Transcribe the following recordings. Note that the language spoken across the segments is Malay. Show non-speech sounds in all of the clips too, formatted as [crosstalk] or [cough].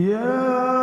Yeah.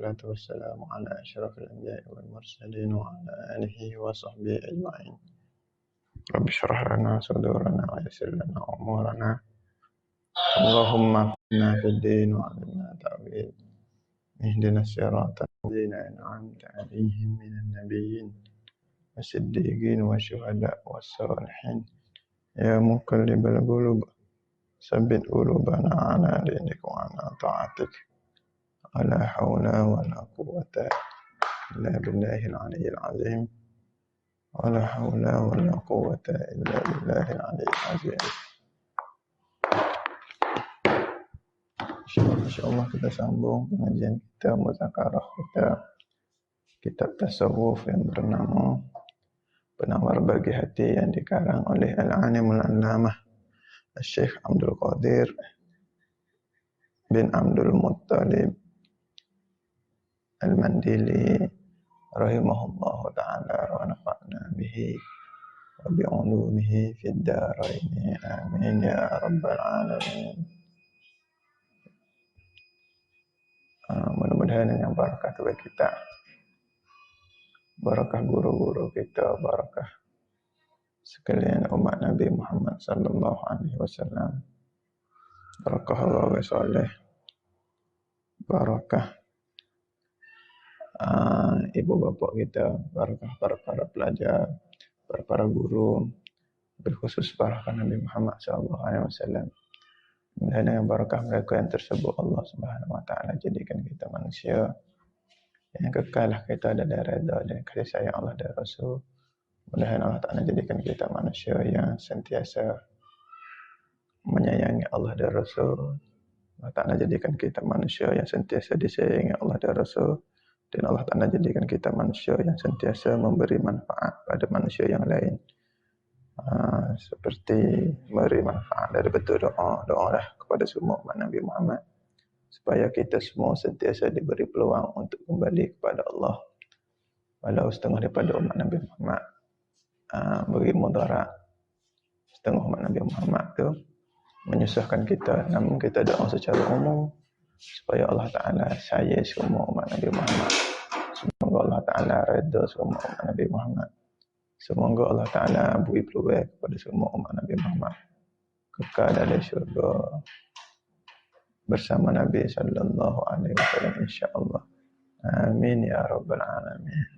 والصلاة والسلام على أشرف الأنبياء والمرسلين وعلى آله وصحبه أجمعين. رب اشرح لنا صدورنا ويسر لنا أمورنا. اللهم اهدنا في الدين وعلمنا تأويل اهدنا الصراط الذين أنعمت عليهم من النبيين والصديقين والشهداء والصالحين. يا مقلب القلوب ثبت قلوبنا على دينك وعلى طاعتك. ولا حول ولا قوة إلا بالله العلي العظيم ولا حول ولا قوة إلا بالله العلي العظيم InsyaAllah kita sambung pengajian kita muzakarah kita kitab tasawuf yang bernama Penawar Bagi Hati yang dikarang oleh Al-Anim Al-Allamah Syekh Abdul Qadir bin Abdul Muttalib Al-Mandili rahimahullah ta'ala wa nafa'na bihi wa bi'ulumihi fid daraini. Amin ya rabbal alamin. Ah, mudah-mudahan yang barakah kepada kita. Barakah guru-guru kita barakah sekalian umat Nabi Muhammad sallallahu alaihi wasallam. Barakah Allah soleh barakah uh, ibu bapa kita barakah para para pelajar para para guru berkhusus barakah Nabi Muhammad sallallahu alaihi wasallam dan dengan barakah mereka yang tersebut Allah Subhanahu Wa Taala jadikan kita manusia yang kekal lah kita ada dari redha dan kasih sayang Allah dan Rasul. Mudah-mudahan Allah Taala jadikan kita manusia yang sentiasa menyayangi Allah dan Rasul. Allah Taala jadikan kita manusia yang sentiasa disayangi Allah dan Rasul dan Allah Taala jadikan kita manusia yang sentiasa memberi manfaat pada manusia yang lain. Ah, seperti memberi manfaat dari betul doa doa lah kepada semua umat Nabi Muhammad supaya kita semua sentiasa diberi peluang untuk kembali kepada Allah walau setengah daripada umat Nabi Muhammad uh, beri mudarat setengah umat Nabi Muhammad tu menyusahkan kita namun kita doa secara umum supaya Allah Ta'ala saya semua umat Nabi Muhammad semoga Allah Ta'ala redha semua umat Nabi Muhammad Semoga Allah Ta'ala beri peluang kepada semua umat Nabi Muhammad kekal dalam syurga bersama Nabi Sallallahu Alaihi Wasallam insyaAllah. Amin ya Rabbal Alamin.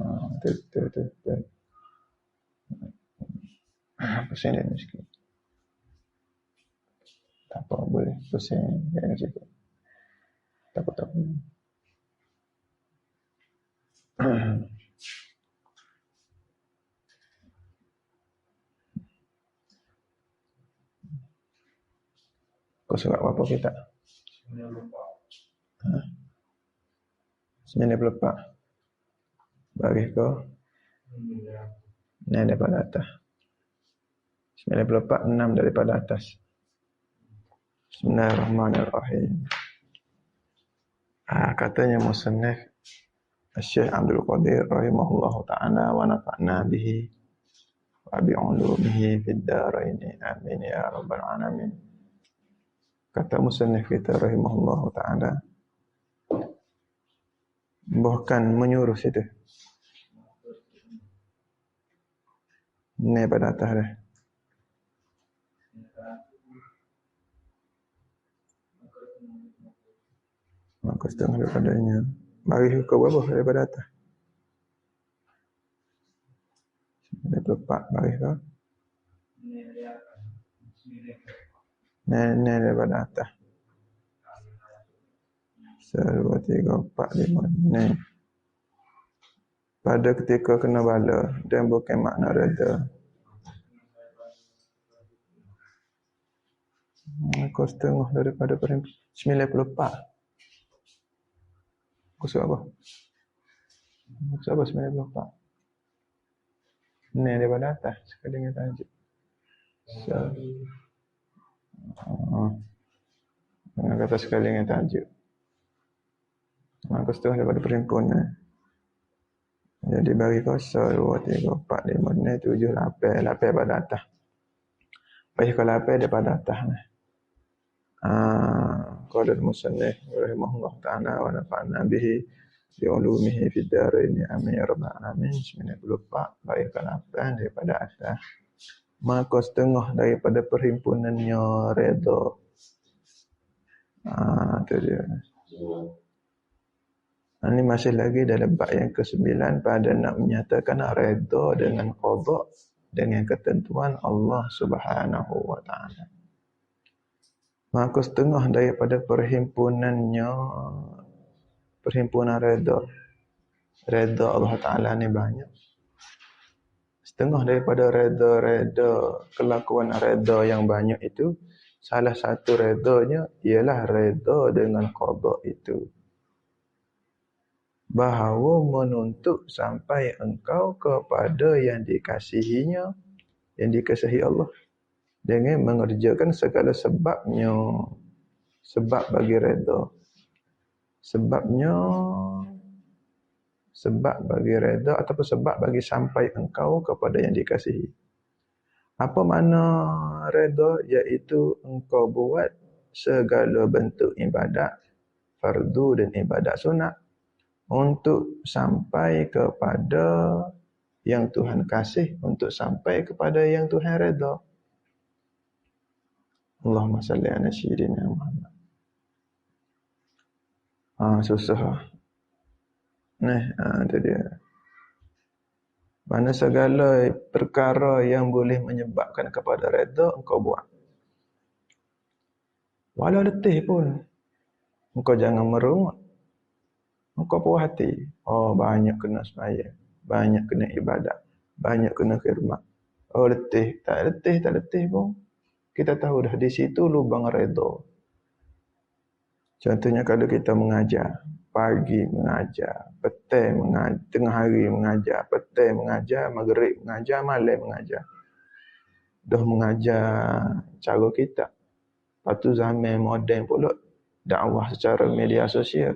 Ah, tu, tu, tu, tu. Pusing dia ni sikit. Tak apa, boleh. Pusing dia ni sikit. Tak apa, tak apa. [clears throat] Kau surat berapa kita? Ha? 94. Bagi kau. Ni daripada atas. 94, 6 daripada atas. Bismillahirrahmanirrahim. Ah, katanya musannif Syekh Abdul Qadir rahimahullah ta'ala wa nafa'na bihi wa bi'ulumihi fid daraini amin ya rabbal alamin. Kata musannif kita rahimahullah taala bahkan menyuruh situ. Ni pada atas maka setengah daripadanya bagi ke berapa daripada atas 94 bagi ke Nenek daripada atas. Satu, dua, tiga, empat, lima, enam. Pada ketika kena bala dan bukan makna reda. Maka setengah daripada perhimpunan. 94. Kusuk apa? Kusuk apa 94? Ni daripada atas. Sekali dengan tajuk. So, uh, dengan kata sekali dengan tajuk. Maka setengah daripada perhimpunan. Jadi bagi kosa 2, 3, 4, 5, 6, 7, 8. 8 pada atas. Baik kalau 8 daripada atas. Ah, qala al-musannif rahimahullah ta'ala wa nafa'na bihi bi ulumihi fid dharain amin ya rabbal alamin. 94 baik kelapan daripada atas. Maka setengah daripada perhimpunannya redha ah tu dia. Ini masih lagi dalam bab yang ke-9 pada nak menyatakan redha dengan qada dengan ketentuan Allah Subhanahu wa taala maka setengah daripada perhimpunannya perhimpunan reda reda Allah Ta'ala ni banyak. Setengah daripada reda-reda kelakuan reda yang banyak itu salah satu redanya ialah reda dengan qada itu. Bahawa menuntut sampai engkau kepada yang dikasihinya yang dikasihi Allah dengan mengerjakan segala sebabnya. Sebab bagi redha sebabnya sebab bagi redha ataupun sebab bagi sampai engkau kepada yang dikasihi. Apa makna redha iaitu engkau buat segala bentuk ibadat fardu dan ibadat sunat untuk sampai kepada yang Tuhan kasih untuk sampai kepada yang Tuhan redha Allahumma salli ala sayyidina Muhammad. Ah susah. Nah, ah, itu dia. Mana segala perkara yang boleh menyebabkan kepada redha engkau buat. Walau letih pun engkau jangan merungut. Engkau puas hati. Oh banyak kena semaya. Banyak kena ibadat. Banyak kena khidmat. Oh letih. Tak letih, tak letih pun kita tahu dah di situ lubang redha. Contohnya kalau kita mengajar, pagi mengajar, petang mengajar, tengah hari mengajar, petang mengajar, maghrib mengajar, malam mengajar. Dah mengajar cara kita. Lepas tu zaman moden pula dakwah secara media sosial.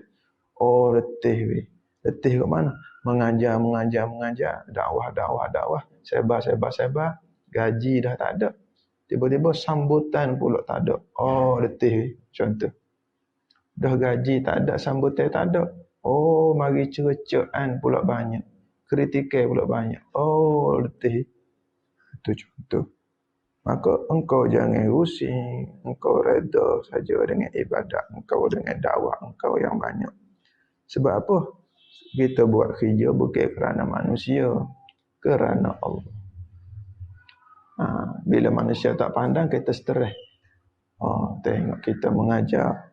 Oh letih weh. Letih ke mana? Mengajar, mengajar, mengajar. Dakwah, dakwah, dakwah. Sebar, sebar, sebar. Gaji dah tak ada. Tiba-tiba sambutan pula tak ada. Oh, letih contoh. Dah gaji tak ada, sambutan tak ada. Oh, mari cercaan pula banyak. Kritikal pula banyak. Oh, letih. Itu contoh. Maka engkau jangan rusing. Engkau reda saja dengan ibadat. Engkau dengan dakwah engkau yang banyak. Sebab apa? Kita buat kerja bukan kerana manusia. Kerana Allah. Ha, bila manusia tak pandang, kita stres. Oh, tengok kita mengajar.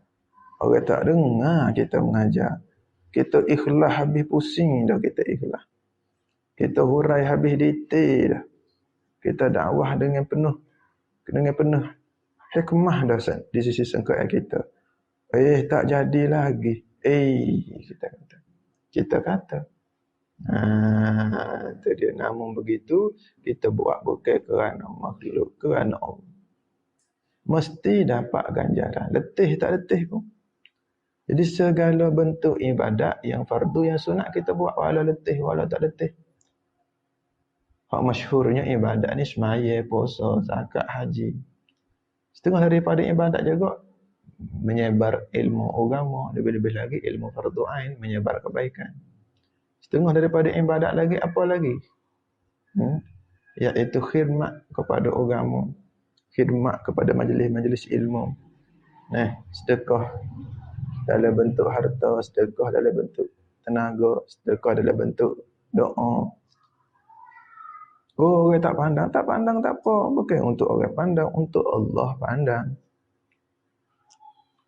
Orang tak dengar kita mengajar. Kita ikhlas habis pusing dah kita ikhlas. Kita hurai habis detail dah. Kita dakwah dengan penuh dengan penuh hikmah dah di sisi sengkak kita. Eh tak jadi lagi. Eh kita kata. Kita kata. Ha, itu dia. Namun begitu, kita buat bukan kerana makhluk, kerana Allah. Mesti dapat ganjaran. Letih tak letih pun. Jadi segala bentuk ibadat yang fardu, yang sunat kita buat. Walau letih, walau tak letih. Hak masyhurnya ibadat ni semaya, puasa, zakat, haji. Setengah daripada ibadat juga menyebar ilmu agama, lebih-lebih lagi ilmu fardu ain, menyebar kebaikan. Setengah daripada ibadat lagi apa lagi? Hmm? Iaitu khidmat kepada agama. Khidmat kepada majlis-majlis ilmu. Nah, sedekah dalam bentuk harta, sedekah dalam bentuk tenaga, sedekah dalam bentuk doa. Oh, orang tak pandang, tak pandang tak apa. Bukan untuk orang pandang, untuk Allah pandang.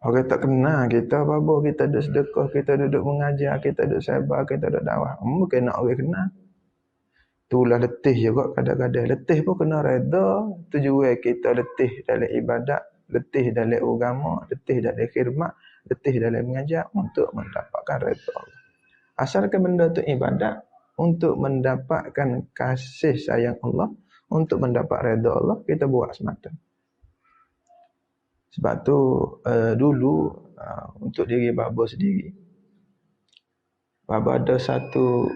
Orang tak kenal kita apa-apa, kita duduk sedekah, kita duduk mengajar, kita duduk sabar, kita duduk dakwah. Hmm, bukan nak orang kenal. Itulah letih juga kadang-kadang. Letih pun kena reda. Tujuan kita letih dalam ibadat. letih dalam agama, letih dalam khidmat, letih dalam mengajar untuk mendapatkan redha Allah. Asalkan benda itu ibadat untuk mendapatkan kasih sayang Allah, untuk mendapat redha Allah, kita buat semata. Sebab tu uh, dulu uh, untuk diri baba sendiri. Baba ada satu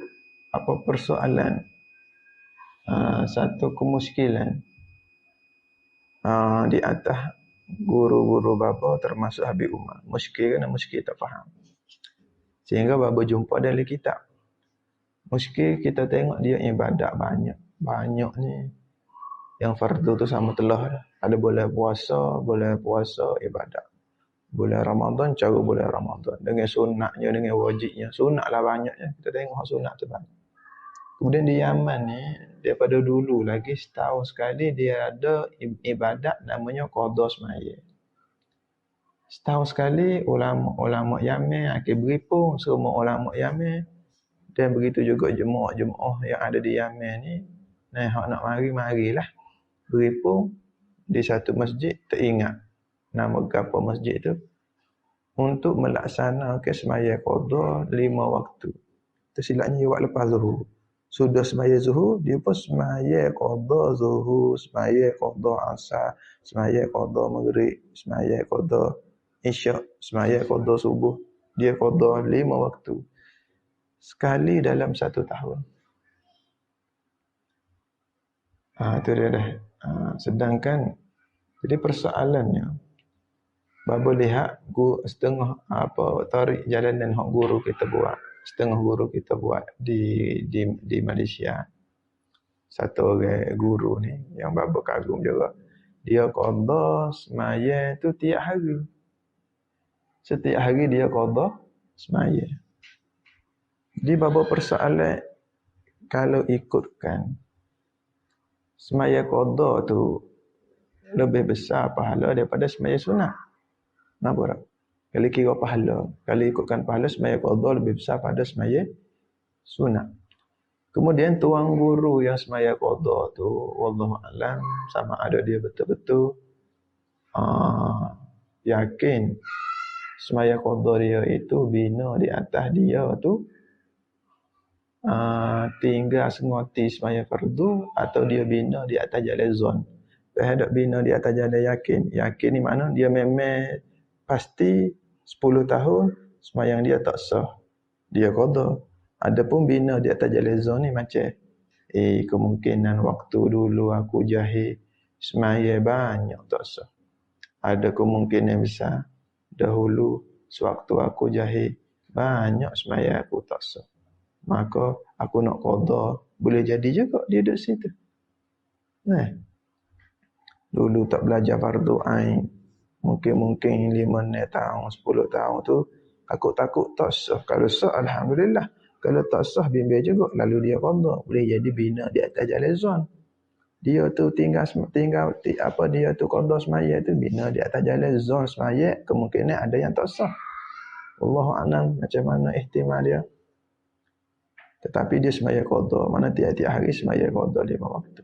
apa persoalan uh, satu kemuskilan uh, di atas guru-guru bapa termasuk Habib Umar. Muskil kan muskil tak faham. Sehingga bapa jumpa dalam kitab. Muskil kita tengok dia ibadat banyak. Banyak ni. Yang fardu tu sama telah. Ada boleh puasa, boleh puasa ibadat. Boleh Ramadan, cara boleh Ramadan. Dengan sunatnya, dengan wajibnya. Sunat lah banyaknya. Kita tengok sunat tu banyak. Kemudian di Yaman ni, daripada dulu lagi setahun sekali dia ada ibadat namanya Qadha Semaya. Setahun sekali ulama-ulama Yaman akan beripung semua ulama Yaman dan begitu juga jemaah-jemaah yang ada di Yaman ni nah nak mari marilah beripung di satu masjid teringat nama apa masjid tu untuk melaksanakan semaya qada lima waktu. Tersilapnya buat lepas zuhur sudah semaya zuhur, dia pun semaya qada zuhur, semaya qada asar, semaya qada maghrib, semaya qada isyak, semaya qada subuh. Dia qada lima waktu. Sekali dalam satu tahun. Ha, itu dia dah. Ha, sedangkan, jadi persoalannya, Bapa lihat guru setengah apa tarik jalan dan hak guru kita buat setengah guru kita buat di di di Malaysia. Satu orang guru ni yang bapa kagum juga. Dia qada semaya tu tiap hari. Setiap hari dia qada semaya. Di bapa persoalan kalau ikutkan semaya qada tu lebih besar pahala daripada semaya sunat. Nampak tak? Kalau kira pahala, kalau ikutkan pahala semaya qadha lebih besar pada semaya sunat. Kemudian tuan guru yang semaya qadha tu wallahu alam sama ada dia betul-betul uh, yakin semaya qadha dia itu bina di atas dia tu uh, tinggal sengoti semaya fardu atau dia bina di atas jalan zon. Terhadap bina di atas jalan yakin. Yakin ni mana dia memang pasti 10 tahun semayang dia tak sah. Dia qada. Adapun bina di atas jalan zon ni macam eh kemungkinan waktu dulu aku jahil semaya banyak tak sah. Ada kemungkinan besar dahulu sewaktu aku jahil banyak semaya aku tak sah. Maka aku nak qada boleh jadi juga dia duduk situ. Nah. Dulu tak belajar fardu ain, mungkin-mungkin lima enam tahun, sepuluh tahun tu takut-takut tak sah. Kalau sah, Alhamdulillah. Kalau tak sah, bimbing juga. Lalu dia qadha. Boleh jadi bina di atas jalan zuan. Dia tu tinggal tinggal apa dia tu qadha semaya tu bina di atas jalan zuan semaya. Kemungkinan ada yang tak sah. Allah alam macam mana ihtimal dia. Tetapi dia semaya qadha. Mana tiap-tiap hari semaya qadha lima waktu.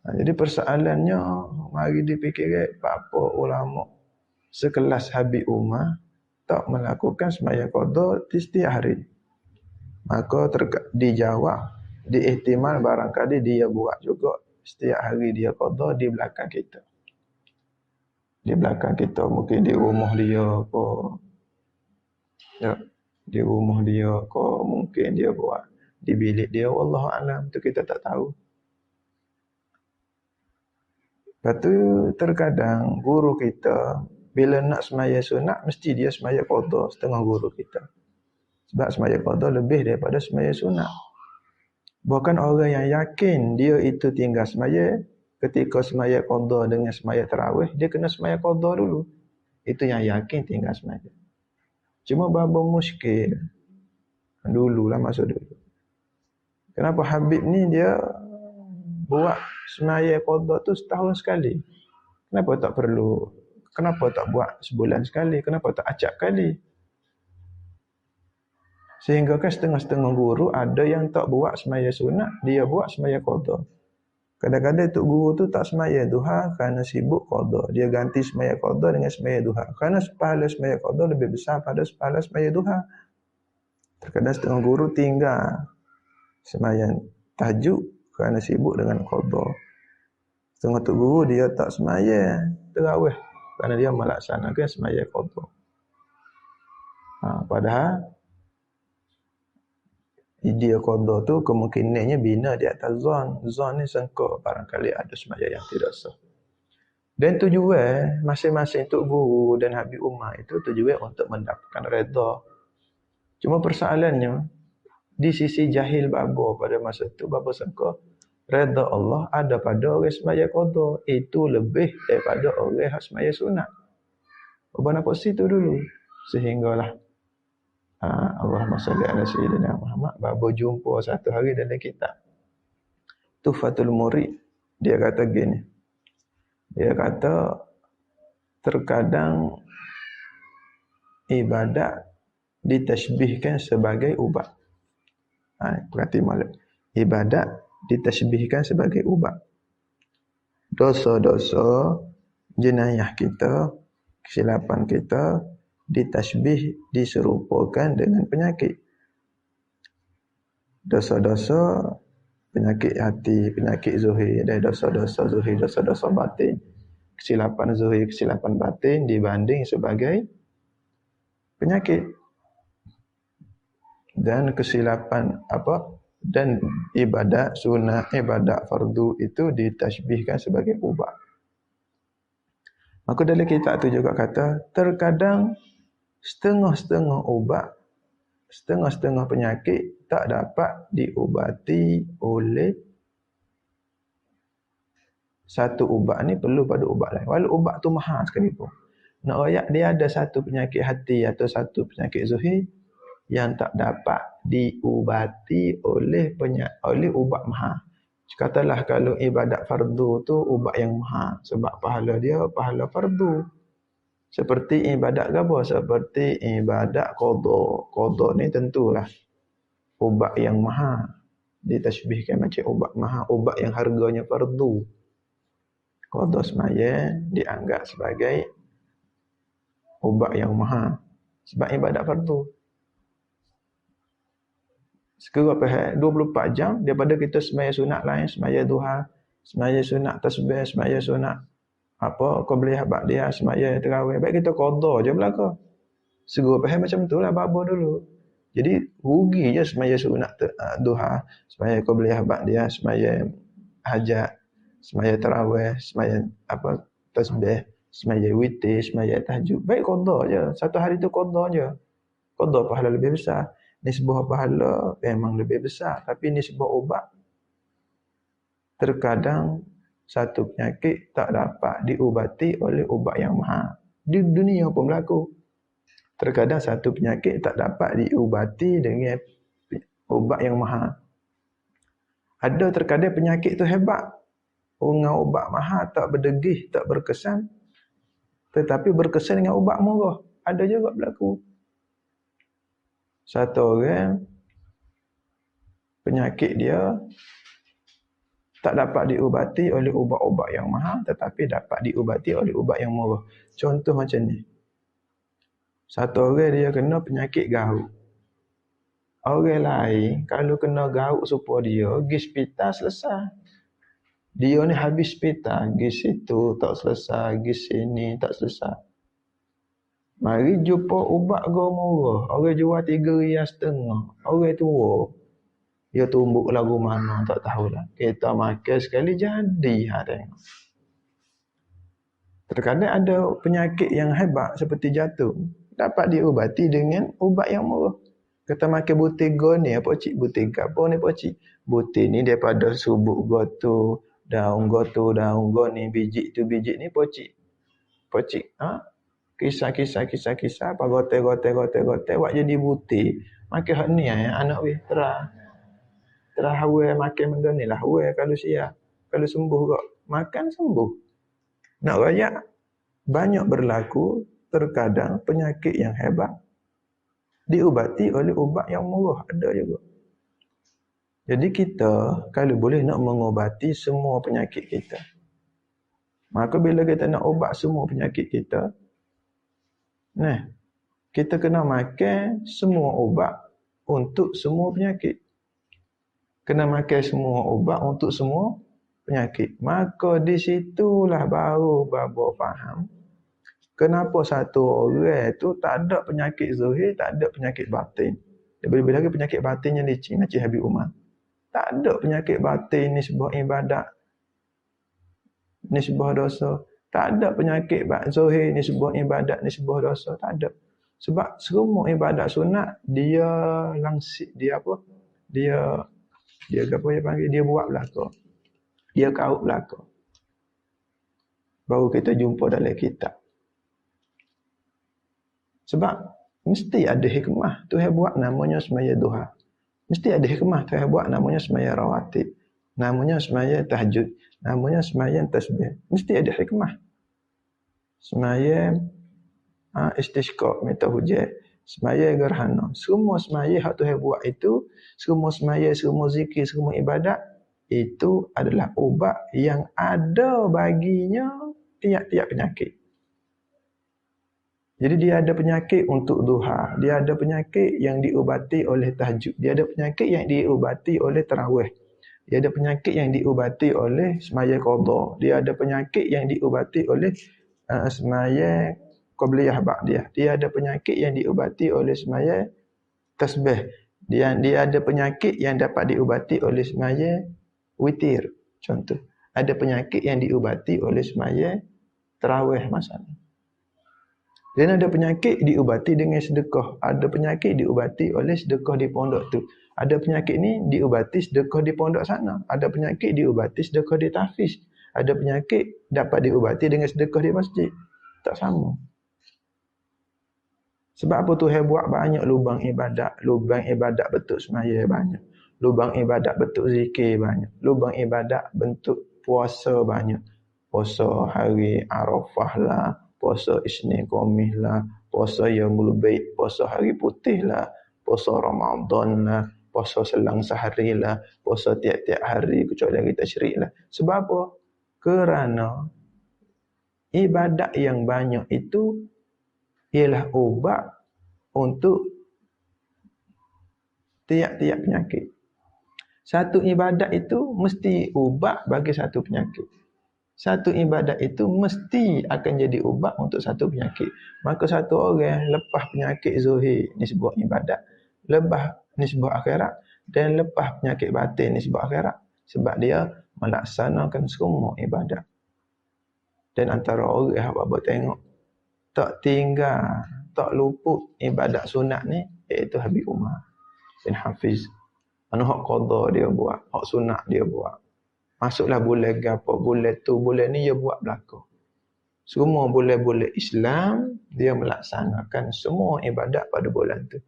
Ha, jadi persoalannya mari dipikir apa ulama sekelas Habib Umar tak melakukan semaya qada di setiap hari. Maka terka, dijawab diihtimal barangkali dia buat juga setiap hari dia qada di belakang kita. Di belakang kita mungkin di rumah dia ke ya, di rumah dia ke mungkin dia buat di bilik dia wallahu alam tu kita tak tahu. Lepas tu terkadang guru kita bila nak semaya sunat mesti dia semaya qada setengah guru kita. Sebab semaya qada lebih daripada semaya sunat. Bahkan orang yang yakin dia itu tinggal semaya ketika semaya qada dengan semaya tarawih dia kena semaya qada dulu. Itu yang yakin tinggal semaya. Cuma babo muskil dululah masa dulu. Kenapa Habib ni dia buat semaya qada tu setahun sekali. Kenapa tak perlu? Kenapa tak buat sebulan sekali? Kenapa tak acak kali? Sehingga kan setengah-setengah guru ada yang tak buat semaya sunat, dia buat semaya qada. Kadang-kadang tok guru tu tak semaya duha kerana sibuk qada. Dia ganti semaya qada dengan semaya duha. Kerana pahala semaya qada lebih besar pada pahala semaya duha. Terkadang setengah guru tinggal semayan tajuk kerana sibuk dengan qada. Setengah tok guru dia tak semaya terawih kerana dia melaksanakan semaya qada. Ha, padahal dia qada tu kemungkinannya bina di atas zon. Zon ni sengkok barangkali ada semaya yang tidak sah. Dan tujuan masing-masing tok guru dan Habib Umar itu tujuan untuk mendapatkan redha. Cuma persoalannya di sisi jahil babo pada masa itu babo sangka redha Allah ada pada orang semaya qada itu lebih daripada orang semaya sunat. Apa nak situ dulu sehinggalah Ha, Allahumma salli ala sayyidina Muhammad. Babo jumpa satu hari dalam kitab. Tufatul Murid. Dia kata gini. Dia kata terkadang ibadat ditashbihkan sebagai ubat. Ha, perhati malam. Ibadat ditashbihkan sebagai ubat. Dosa-dosa jenayah kita, kesilapan kita, ditasbih diserupakan dengan penyakit. Dosa-dosa penyakit hati, penyakit zuhir, dan dosa-dosa zuhir, dosa-dosa batin. Kesilapan zuhir, kesilapan batin dibanding sebagai penyakit. Dan kesilapan apa? Dan ibadat sunnah, ibadat fardu itu ditasbihkan sebagai ubat. Maka dalam kitab itu juga kata, terkadang setengah-setengah ubat, setengah-setengah penyakit tak dapat diubati oleh satu ubat ni perlu pada ubat lain. Walau ubat tu mahal sekali pun. Nak rayak dia ada satu penyakit hati atau satu penyakit zuhir yang tak dapat diubati oleh penyak oleh ubat mahal. Katalah kalau ibadat fardu tu ubat yang mahal sebab pahala dia pahala fardu. Seperti ibadat apa? Seperti ibadat qada. Qada ni tentulah ubat yang mahal. Ditashbihkan macam ubat mahal, ubat yang harganya fardu. Qada semaya dianggap sebagai ubat yang mahal. Sebab ibadat fardu. Sekarang apa 24 jam daripada kita semaya sunat lain, semaya duha, semaya sunat tasbih, semaya sunat apa kau boleh habak dia semaya terawih. Baik kita qada je belaka. Segera faham macam tu lah babo dulu. Jadi rugi je semaya sunat uh, duha. Semaya kau boleh habak dia semaya hajat semaya terawih semaya apa tasbih semaya witir semaya tahajud. Baik qada je. Satu hari tu qada je. Qada pahala lebih besar. Nisbah pahala memang lebih besar. Tapi nisbah ubat terkadang satu penyakit tak dapat diubati oleh ubat yang mahal. Di dunia pun berlaku. Terkadang satu penyakit tak dapat diubati dengan ubat yang mahal. Ada terkadang penyakit tu hebat. Dengan ubat mahal tak berdegih, tak berkesan. Tetapi berkesan dengan ubat murah. Ada juga berlaku. Satu orang penyakit dia tak dapat diubati oleh ubat-ubat yang mahal tetapi dapat diubati oleh ubat yang murah. Contoh macam ni. Satu orang dia kena penyakit gauk. Orang lain kalau kena gauk supaya dia pergi hospital selesai. Dia ni habis hospital, pergi situ tak selesai, pergi sini tak selesai. Mari jumpa ubat go murah. Orang jual tiga rias setengah. Orang tua. Dia tumbuk lagu mana tak tahulah. Kita makan sekali jadi ha tengok. Terkadang ada penyakit yang hebat seperti jantung dapat diubati dengan ubat yang murah. Kita makan butir go ni apa cik butir apa ni apa cik. Butir ni daripada subuk go tu, daun go tu, daun go ni, biji tu biji ni apa cik. Apa cik? Ha? Kisah-kisah kisah-kisah apa gote gote gote gote buat jadi butir. Makan hak ni ya anak weh terang telah hawa makan benda ni lah hawa kalau sia kalau sembuh kok makan sembuh nak raya banyak berlaku terkadang penyakit yang hebat diubati oleh ubat yang murah ada juga Jadi kita kalau boleh nak mengobati semua penyakit kita. Maka bila kita nak ubat semua penyakit kita, nah, kita kena makan semua ubat untuk semua penyakit. Kena makan semua ubat untuk semua penyakit. Maka di situlah baru babo faham kenapa satu orang itu tak ada penyakit zahir, tak ada penyakit batin. Boleh lagi penyakit batin yang licin, macam Habib Umar. Tak ada penyakit batin ni sebuah ibadat. Ni sebuah dosa. Tak ada penyakit zohir ni sebuah ibadat, ni sebuah dosa. Tak ada. Sebab semua ibadat sunat, dia langsik, dia apa? Dia, dia apa dia panggil? Dia buat belakang. Dia kau belakang. Baru kita jumpa dalam kitab. Sebab mesti ada hikmah. Tuhan buat namanya semaya duha. Mesti ada hikmah Tuhan buat namanya semaya rawatib. Namanya semaya tahajud. Namanya semaya tasbih. Mesti ada hikmah. Semaya ha, istisqa, minta hujan. Semaya gerhana. Semua semaya yang Tuhan buat itu, semua semaya, semua zikir, semua ibadat, itu adalah ubat yang ada baginya tiap-tiap penyakit. Jadi dia ada penyakit untuk duha. Dia ada penyakit yang diubati oleh tahajud. Dia ada penyakit yang diubati oleh tarawih. Dia ada penyakit yang diubati oleh semaya qadha. Dia ada penyakit yang diubati oleh uh, semaya qabliyah ba'diyah. Dia ada penyakit yang diubati oleh semaya tasbih. Dia dia ada penyakit yang dapat diubati oleh semaya witir. Contoh. Ada penyakit yang diubati oleh semaya tarawih masalah. Dan ada penyakit diubati dengan sedekah. Ada penyakit diubati oleh sedekah di pondok tu. Ada penyakit ni diubati sedekah di pondok sana. Ada penyakit diubati sedekah di tafiz. Ada penyakit dapat diubati dengan sedekah di masjid. Tak sama. Sebab apa Tuhan buat banyak lubang ibadat. Lubang ibadat bentuk semaya banyak. Lubang ibadat bentuk zikir banyak. Lubang ibadat bentuk puasa banyak. Puasa hari Arafah lah puasa Isnin Qamih lah, puasa Yaumul Bait, puasa hari putih lah, puasa Ramadan lah, puasa selang sehari lah, puasa tiap-tiap hari kecuali kita syirik lah. Sebab apa? Kerana ibadat yang banyak itu ialah ubat untuk tiap-tiap penyakit. Satu ibadat itu mesti ubat bagi satu penyakit satu ibadat itu mesti akan jadi ubat untuk satu penyakit. Maka satu orang lepas penyakit zuhir ni sebuah ibadat. Lepas ni sebuah akhirat. Dan lepas penyakit batin ni sebuah akhirat. Sebab dia melaksanakan semua ibadat. Dan antara orang yang apa tengok. Tak tinggal, tak luput ibadat sunat ni. Iaitu Habib Umar bin Hafiz. Anu hak qadha dia buat. Hak sunat dia buat. Masuklah bulan gapo, bulan tu, bulan ni dia buat belakang. Semua bulan-bulan Islam, dia melaksanakan semua ibadat pada bulan tu.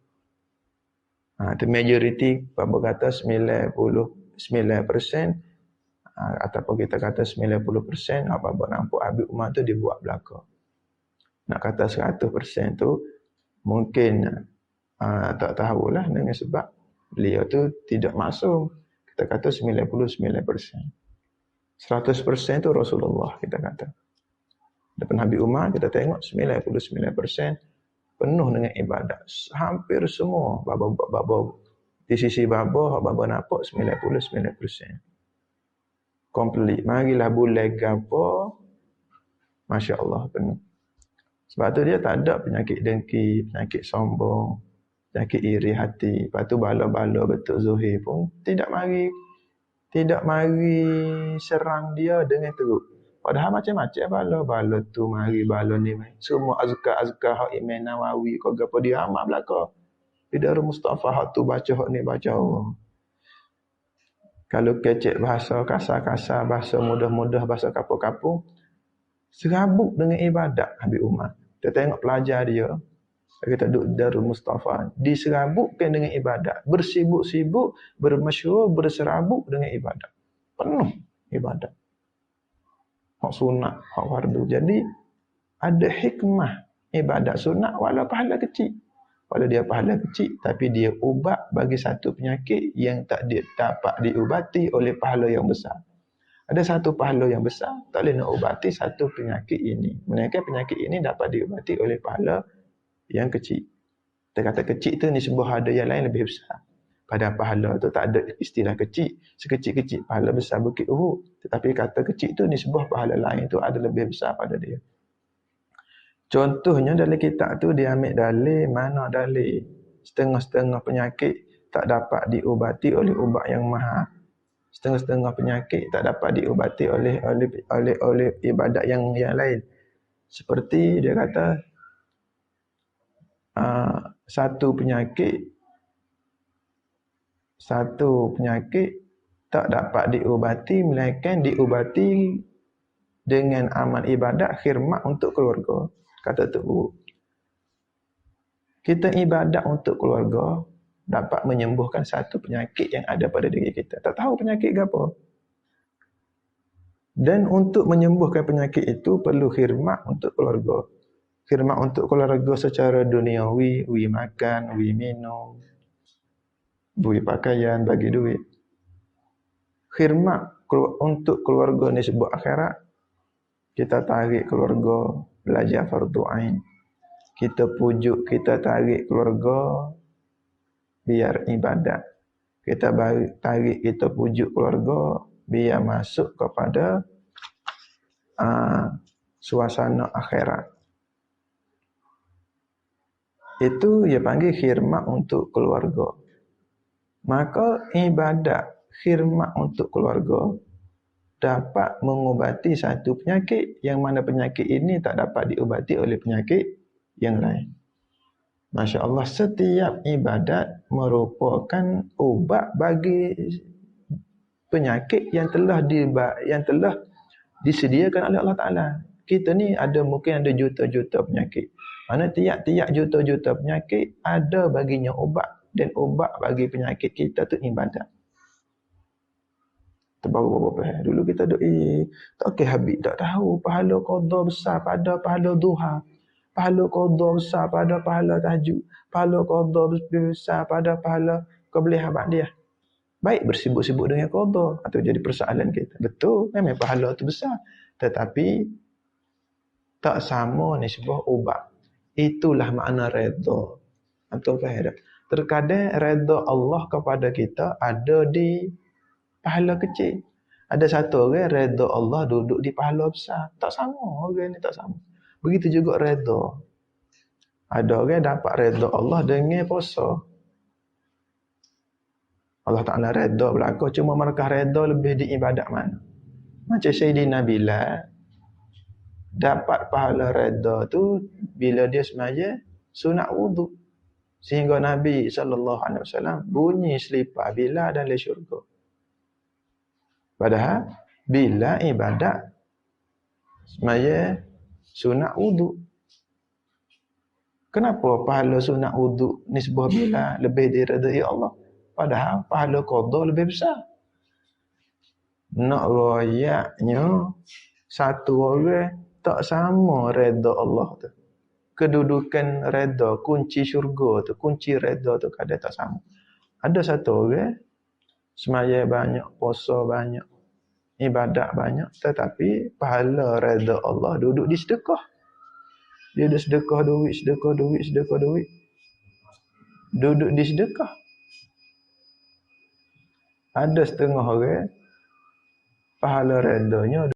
Ha, the majority, apa kata 99%, ha, ataupun kita kata 90%, apa-apa nampak Habib Umar tu dia buat belakang. Nak kata 100% tu, mungkin uh, tak tahulah dengan sebab beliau tu tidak masuk. Kita kata 99%. 100% tu Rasulullah kita kata. Depan Habib Umar kita tengok 99% penuh dengan ibadat. Hampir semua baba-baba di sisi baba baba nampak 99%. Complete. Marilah bulan gapo Masya Allah penuh. Sebab tu dia tak ada penyakit dengki, penyakit sombong, penyakit iri hati. Lepas tu bala-bala betul zuhir pun tidak mari tidak mari serang dia dengan teruk. Padahal macam-macam bala bala tu mari bala ni mai. Semua azkar-azkar hak Imam Nawawi kau gapo dia amat belaka. Tidak Mustafa hak tu baca hak ni baca. Kalau kecek bahasa kasar-kasar, bahasa mudah-mudah, bahasa kapur-kapur, serabut dengan ibadat Habib Umar. Kita tengok pelajar dia, kita duduk Darul Mustafa diserabutkan dengan ibadat. Bersibuk-sibuk bermasyhur berserabut dengan ibadat. Penuh ibadat. Hak sunat hak fardu. Jadi ada hikmah ibadat sunat walau pahala kecil. Walau dia pahala kecil tapi dia ubat bagi satu penyakit yang tak dapat diubati oleh pahala yang besar. Ada satu pahala yang besar tak boleh nak ubati satu penyakit ini. Melainkan penyakit ini dapat diubati oleh pahala yang kecil. Kita kata kecil tu ni sebuah ada yang lain lebih besar. Pada pahala tu tak ada istilah kecil. Sekecil-kecil pahala besar bukit Uhud. Tetapi kata kecil tu ni sebuah pahala lain tu ada lebih besar pada dia. Contohnya dalam kitab tu dia ambil dalil mana dalil setengah-setengah penyakit tak dapat diubati oleh ubat yang mahal. Setengah-setengah penyakit tak dapat diubati oleh oleh oleh, oleh ibadat yang yang lain. Seperti dia kata uh, satu penyakit satu penyakit tak dapat diubati melainkan diubati dengan amal ibadat khidmat untuk keluarga kata tu kita ibadat untuk keluarga dapat menyembuhkan satu penyakit yang ada pada diri kita. Tak tahu penyakit ke apa. Dan untuk menyembuhkan penyakit itu perlu khidmat untuk keluarga. Khidmat untuk keluarga secara duniawi wi makan wi minum wi pakaian bagi duit. Khidmat untuk keluarga ni sebuah akhirat kita tarik keluarga belajar fardu ain. Kita pujuk, kita tarik keluarga biar ibadat. Kita tarik, kita pujuk keluarga biar masuk kepada uh, suasana akhirat. Itu dia panggil khidmat untuk keluarga. Maka ibadat khidmat untuk keluarga dapat mengubati satu penyakit yang mana penyakit ini tak dapat diubati oleh penyakit yang lain. Masya Allah, setiap ibadat merupakan ubat bagi penyakit yang telah di, yang telah disediakan oleh Allah Taala. Kita ni ada mungkin ada juta-juta penyakit. Mana tiap-tiap juta-juta penyakit ada baginya ubat dan ubat bagi penyakit kita tu ibadat terbaru beberapa hari. Dulu kita duk eh tak okey habis tak tahu pahala qada besar pada pahala duha. Pahala qada besar pada pahala tahajud. Pahala qada besar pada pahala kebelihan dia. Baik bersibuk-sibuk dengan qada atau jadi persoalan kita. Betul memang pahala tu besar. Tetapi tak sama ni sebuah ubat. Itulah makna redha. Atau faham tak? Terkadang redha Allah kepada kita ada di pahala kecil. Ada satu orang redha Allah duduk di pahala besar. Tak sama orang ni tak sama. Begitu juga redha. Ada orang dapat redha Allah dengan puasa. Allah Ta'ala redha belakang. Cuma mereka redha lebih di ibadat mana. Macam Sayyidina Bilal. Dapat pahala redha tu bila dia semaya sunat wudhu. Sehingga Nabi SAW bunyi selipar Bilal dan le syurga. Padahal bila ibadat semaya sunat wudu. Kenapa pahala sunat wudu ni sebuah bila lebih diredai Allah? Padahal pahala qada lebih besar. Nak royaknya satu orang tak sama reda Allah tu. Kedudukan reda, kunci syurga tu, kunci reda tu kadang tak sama. Ada satu orang semaya banyak, puasa banyak, ibadat banyak tetapi pahala redha Allah duduk di sedekah. Dia ada sedekah duit sedekah duit sedekah duit. Duduk di sedekah. Ada setengah orang pahala redanya